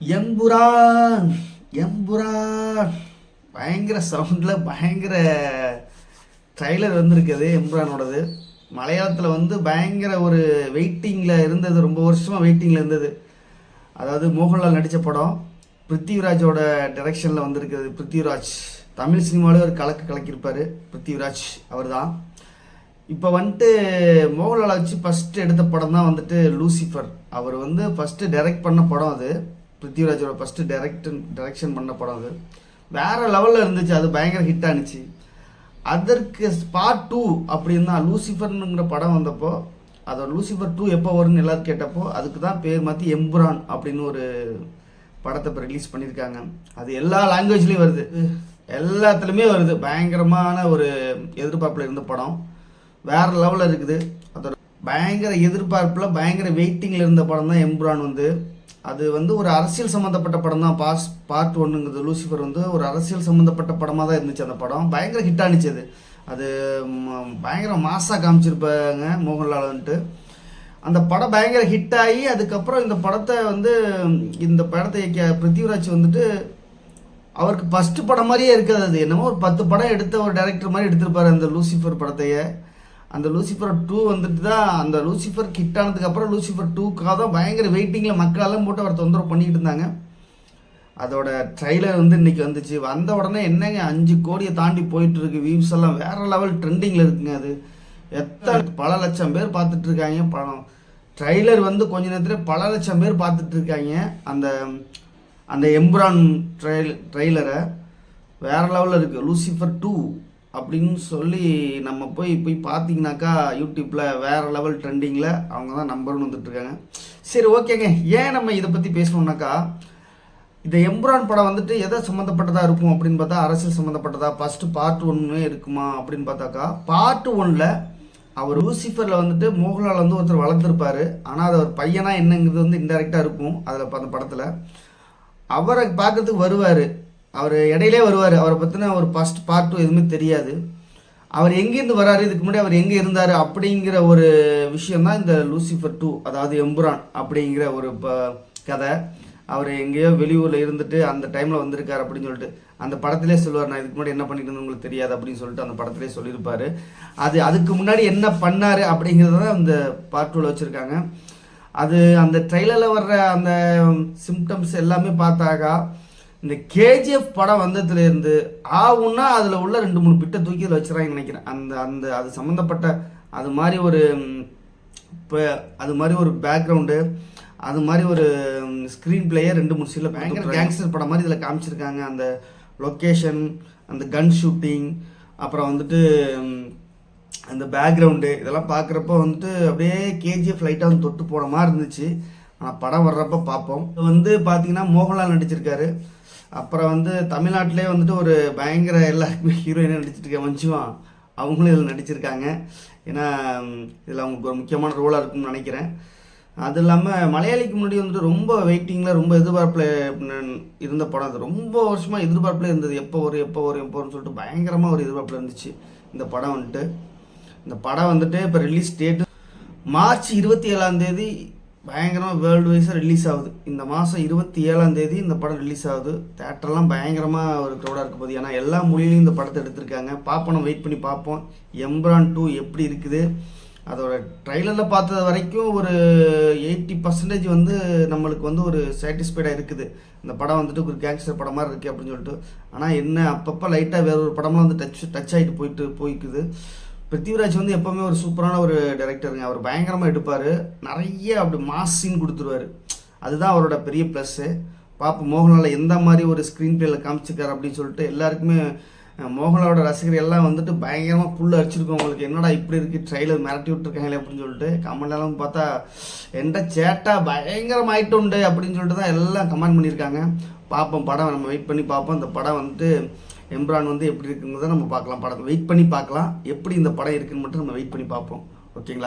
எம்புரான் எம்புரான். பயங்கர சவுண்டில் பயங்கர ட்ரைலர் வந்திருக்குது எம்புரானோடது. மலையாளத்தில் வந்து பயங்கர ஒரு வெயிட்டிங்கில் இருந்தது ரொம்ப வருஷமாக வெயிட்டிங்கில் இருந்தது. அதாவது மோகன்லால் நடித்த படம் பிருத்திவிராஜோட டைரெக்ஷனில் வந்திருக்கிறது பிருத்திவிராஜ் தமிழ் சினிமாவிலே ஒரு கலக்கு கலக்கியிருப்பார் பிருத்திவிராஜ் அவர் தான் இப்போ வந்துட்டு மோகன்லாலை வச்சு ஃபஸ்ட்டு எடுத்த படம் தான் வந்துட்டு லூசிஃபர். அவர் வந்து ஃபஸ்ட்டு டைரக்ட் பண்ண படம் அது. பிருத்திவிராஜோட ஃபஸ்ட்டு டைரக்டன் டைரக்ஷன் பண்ண படம் அது. வேறு லெவலில் இருந்துச்சு. அது பயங்கர ஹிட் ஆனிச்சு. அதற்கு பார்ட் டூ அப்படின்னா லூசிஃபர்னுங்கிற படம் வந்தப்போ அதோட லூசிஃபர் டூ எப்போ வரும்னு எல்லோரும் கேட்டப்போ அதுக்கு தான் பேர் மாற்றி எம்புரான் அப்படின்னு ஒரு படத்தை இப்போ ரிலீஸ் பண்ணியிருக்காங்க. அது எல்லா லாங்குவேஜ்லேயும் வருது. எல்லாத்துலேயுமே வருது. பயங்கரமான ஒரு எதிர்பார்ப்பில் இருந்த படம். வேற லெவலில் இருக்குது. அதோட பயங்கர எதிர்பார்ப்பில் பயங்கர வெயிட்டிங்கில் இருந்த படம் தான் எம்புரான் வந்து. அது வந்து ஒரு அரசியல் சம்மந்தப்பட்ட படம் தான். பாஸ் பார்ட் ஒன்றுங்கிறது லூசிஃபர் வந்து ஒரு அரசியல் சம்மந்தப்பட்ட படமாக தான் இருந்துச்சு அந்த படம். பயங்கர ஹிட் ஆனிச்சு அது. அது பயங்கர மாசாக காமிச்சிருப்பாங்க மோகன்லால் வந்துட்டு அந்த படம் பயங்கர ஹிட் ஆகி அதுக்கப்புறம் இந்த படத்தை வந்து இந்த படத்தை இயக்கிய பிருத்திவிராஜ் வந்துட்டு அவருக்கு ஃபஸ்ட்டு படம் மாதிரியே இருக்காது. அது என்னமோ ஒரு பத்து படம் எடுத்த ஒரு டைரக்டர் மாதிரி எடுத்திருப்பாரு அந்த லூசிஃபர் படத்தையே. அந்த லூசிஃபர் டூ வந்துட்டு தான் அந்த லூசிஃபர் கிட் ஆனதுக்கப்புறம் லூசிஃபர் டூக்காக தான் பயங்கர வெயிட்டிங்கில் மக்களெல்லாம் போட்டு அவர் தொந்தரவு பண்ணிக்கிட்டு இருந்தாங்க. அதோட ட்ரைலர் வந்து இன்னைக்கு வந்துச்சு. வந்த உடனே என்னங்க அஞ்சு கோடியை தாண்டி போயிட்டுருக்கு. வியூஸ் எல்லாம் வேற லெவல் ட்ரெண்டிங்கில் இருக்குங்க அது. எத்தனை பல லட்சம் பேர் பார்த்துட்ருக்காங்க படம் ட்ரைலர் வந்து கொஞ்ச நேரத்தில் பல லட்சம் பேர் பார்த்துட்ருக்காங்க அந்த அந்த எம்ப்ரான் ட்ரை ட்ரெய்லரை வேற லெவலில் இருக்குது லூசிஃபர் டூ அப்படின்னு சொல்லி நம்ம போய் போய் பார்த்தீங்கன்னாக்கா யூடியூப்பில் வேறு லெவல் ட்ரெண்டிங்கில் அவங்க தான் நம்பர்னு வந்துட்டுருக்காங்க. சரி ஓகேங்க. ஏன் நம்ம இதை பற்றி பேசணுன்னாக்கா இந்த எம்ப்ரான் படம் வந்துட்டு எதை சம்மந்தப்பட்டதாக இருக்கும் அப்படின்னு பார்த்தா அரசியல் சம்மந்தப்பட்டதாக ஃபஸ்ட்டு பார்ட் ஒன்று இருக்குமா அப்படின்னு பார்த்தாக்கா பார்ட் ஒனில் அவர் லூசிஃபரில் வந்துட்டு மோகன்லால் வந்து ஒருத்தர் வளர்ந்துருப்பார். ஆனால் அது ஒரு பையனா என்னங்கிறது வந்து இன்டெரக்டாக இருக்கும் அதில் அந்த படத்தில். அவரை பார்க்கறதுக்கு வருவார். அவர் இடையிலே வருவார். அவரை பற்றின ஒரு ஃபஸ்ட் பார்ட் எதுவுமே தெரியாது. அவர் எங்கேருந்து வராரு? இதுக்கு முன்னாடி அவர் எங்கே இருந்தார்? அப்படிங்கிற ஒரு விஷயம் தான் இந்த லூசிஃபர் டூ அதாவது எம்புரான் அப்படிங்கிற ஒரு ப- கதை. அவர் எங்கேயோ வெளியூரில் இருந்துட்டு அந்த டைமில் வந்திருக்கார் அப்படின்னு சொல்லிட்டு அந்த படத்திலே சொல்லுவார் நான் இதுக்கு முன்னாடி என்ன பண்ணிட்டு உங்களுக்கு தெரியாது அப்படின்னு சொல்லிட்டு அந்த படத்திலே சொல்லியிருப்பார். அது அதுக்கு முன்னாடி என்ன பண்ணார் அப்படிங்கிறத தான் அந்த பார்ட் டூவில் வச்சுருக்காங்க. அது அந்த ட்ரெய்லரில் வர்ற அந்த சிம்டம்ஸ் எல்லாமே பார்த்தாக்கா இந்த கேஜிஎஃப் படம் வந்ததுலேருந்து ஆவுன்னா அதில் உள்ள ரெண்டு மூணு பிட்டை தூக்கி அதில் வச்சுறாங்கன்னு நினைக்கிறேன். அந்த அந்த அது சம்மந்தப்பட்ட அது மாதிரி ஒரு இப்போ அது மாதிரி ஒரு பேக்ரவுண்டு அது மாதிரி ஒரு ஸ்க்ரீன் பிளேயர் ரெண்டு மூணு சீனில் பயங்கர கேங்ஸ்டர் படம் மாதிரி இதில் காமிச்சிருக்காங்க. அந்த லொக்கேஷன் அந்த கன் ஷூட்டிங் அப்புறம் வந்துட்டு அந்த பேக்ரவுண்டு இதெல்லாம் பார்க்குறப்ப வந்துட்டு அப்படியே கேஜிஎஃப் லைட்டாக வந்து தொட்டு போன மாதிரி இருந்துச்சு. ஆனால் படம் வர்றப்ப பார்ப்போம் இது வந்து பார்த்தீங்கன்னா மோகன்லால் நடிச்சிருக்காரு. அப்புறம் வந்து தமிழ்நாட்டிலே வந்துட்டு ஒரு பயங்கர எல்லாருக்குமே ஹீரோயினாக நடிச்சிருக்கேன் இருக்க அவங்களும் இதில் நடிச்சிருக்காங்க. ஏன்னா இதில் அவங்களுக்கு ஒரு முக்கியமான ரோலாக இருக்கும்னு நினைக்கிறேன். அது இல்லாமல் மலையாளிக்கு முன்னாடி வந்துட்டு ரொம்ப வெயிட்டிங்கில் ரொம்ப எதிர்பார்ப்பில் இருந்த படம் அது. ரொம்ப வருஷமாக எதிர்பார்ப்பில் இருந்தது. எப்போ வரும் எப்போ வரும் எப்போ வரும்னு சொல்லிட்டு பயங்கரமாக ஒரு எதிர்பார்ப்பில் இருந்துச்சு. இந்த படம் வந்துட்டு. இந்த படம் வந்துட்டு இப்போ ரிலீஸ் டேட்டு மார்ச் இருபத்தி ஏழாம் தேதி பயங்கரமாக வேர்ல்டு வைஸாக ரிலீஸ் ஆகுது. இந்த மாதம் இருபத்தி ஏழாம் தேதி இந்த படம் ரிலீஸ் ஆகுது. தேட்டர்லாம் பயங்கரமாக ஒரு க்ரௌடாக இருக்க போகுது ஏன்னா எல்லா மொழியிலையும் இந்த படத்தை எடுத்திருக்காங்க. பார்ப்போம் நம்ம வெயிட் பண்ணி பார்ப்போம். எம்ப்ரான் டூ எப்படி இருக்குது? அதோட ட்ரைலரில் பார்த்தது வரைக்கும் ஒரு எயிட்டி பர்சன்டேஜ் வந்து நம்மளுக்கு வந்து ஒரு சாட்டிஸ்ஃபைடாக இருக்குது. இந்த படம் வந்துட்டு ஒரு கேங்ஸ்டர் படம் மாதிரி இருக்குது அப்படின்னு சொல்லிட்டு. ஆனால் என்ன அப்பப்போ லைட்டாக வேற ஒரு படம்லாம் வந்து டச் டச் ஆகிட்டு போயிட்டு போய்க்குது. பிருத்திவிராஜ் வந்து எப்போவுமே ஒரு சூப்பரான ஒரு டைரக்டருங்க அவர் பயங்கரமாக எடுப்பார். நிறைய அப்படி மாஸ் சீன் கொடுத்துருவாரு. அதுதான் அவரோட பெரிய ப்ளஸ்ஸு பார்ப்போம் மோகன்லால் எந்த மாதிரி ஒரு ஸ்க்ரீன் பிளேயில் காமிச்சிருக்கார் அப்படின்னு சொல்லிட்டு எல்லாருக்குமே மோகன்லாலோட ரசிகர் எல்லாம் வந்துட்டு பயங்கரமாக புல் அடிச்சிருக்கோம். உங்களுக்கு என்னடா இப்படி இருக்குது ட்ரெயிலர் மிரட்டி விட்டுருக்காங்களே அப்படின்னு சொல்லிட்டு கமெண்ட்லாம் பார்த்தா எந்த சேட்டா பயங்கரமாயிட்டு உண்டு அப்படின்னு சொல்லிட்டு தான் எல்லாம் கமெண்ட் பண்ணியிருக்காங்க. பார்ப்போம் படம் நம்ம வெயிட் பண்ணி பார்ப்போம். இந்த படம் வந்து எம்ரான் வந்து எப்படி இருக்குங்கிறத நம்ம பார்க்கலாம். படம் வெயிட் பண்ணி பார்க்கலாம். எப்படி இந்த படம் இருக்குன்னு மட்டும் நம்ம வெயிட் பண்ணி பார்ப்போம். ஓகேங்களா